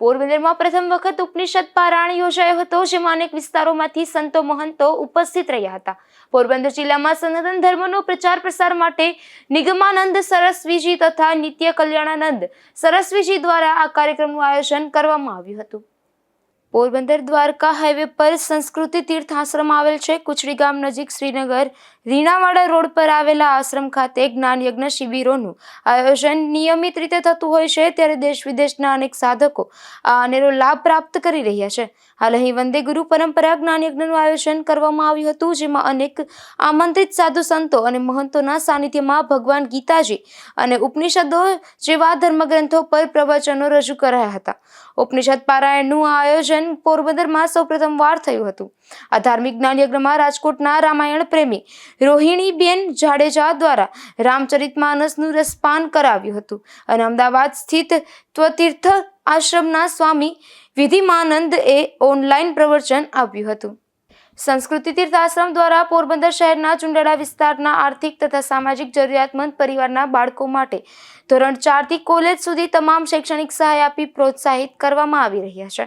પોરબંદરમાં પ્રથમ વખત ઉપનિષદ પારાયણ યોજાયો હતો, જેમાં અનેક વિસ્તારોમાંથી સંતો મહંતો ઉપસ્થિત રહ્યા હતા. પોરબંદર જિલ્લામાં સનાતન ધર્મનો પ્રચાર પ્રસાર માટે નિગમાનંદ સરસ્વીજી તથા નિત્ય કલ્યાણાનંદ સરસ્વીજી દ્વારા આ કાર્યક્રમનું આયોજન કરવામાં આવ્યું હતું. પોરબંદર દ્વારકા હાઈવે પર સંસ્કૃતિ તીર્થ આશ્રમ આવેલ છે. કુચડી ગામ નજીક શ્રીનગર રીણાવાડા રોડ પર આવેલા આશ્રમ ખાતે જ્ઞાન યજ્ઞ શિબિરોનું આયોજન નિયમિત રીતે થતું હોય છે. ત્યારે દેશ વિદેશના અનેક સાધકો આ અનેરો લાભ પ્રાપ્ત કરી રહ્યા છે. હાલ અહીં વંદે ગુરુ પરંપરા જ્ઞાન યજ્ઞનું આયોજન કરવામાં આવ્યું હતું, જેમાં અનેક આમંત્રિત સાધુ સંતો અને મહંતોના સાનિધ્યમાં ભગવાન ગીતાજી અને ઉપનિષદો જેવા ધર્મગ્રંથો પર પ્રવચનો રજૂ કરાયા હતા. ઉપનિષદ પારાયણનું આ આયોજન પોરબંદરમાં સૌપ્રથમ વાર થયું હતું. આ ધાર્મિક જ્ઞાન યજ્ઞમાં રાજકોટના રામાયણ પ્રેમી રોહિણીબેન જાડેજા દ્વારા રામચરિતમાનસનું રસપાન કરાવ્યું હતું અને અમદાવાદ સ્થિત ત્વતીર્થ આશ્રમના સ્વામી વિધિમાનંદ એ ઓનલાઈન પ્રવચન આપ્યું હતું. સંસ્કૃતિ તીર્થ આશ્રમ દ્વારા પોરબંદર શહેરના ચુંડાળા વિસ્તારના આર્થિક તથા સામાજિક જરૂરિયાતમંદ પરિવારના બાળકો માટે ધોરણ ચારથી કોલેજ સુધી તમામ શૈક્ષણિક સહાય આપી પ્રોત્સાહિત કરવામાં આવી રહ્યા છે.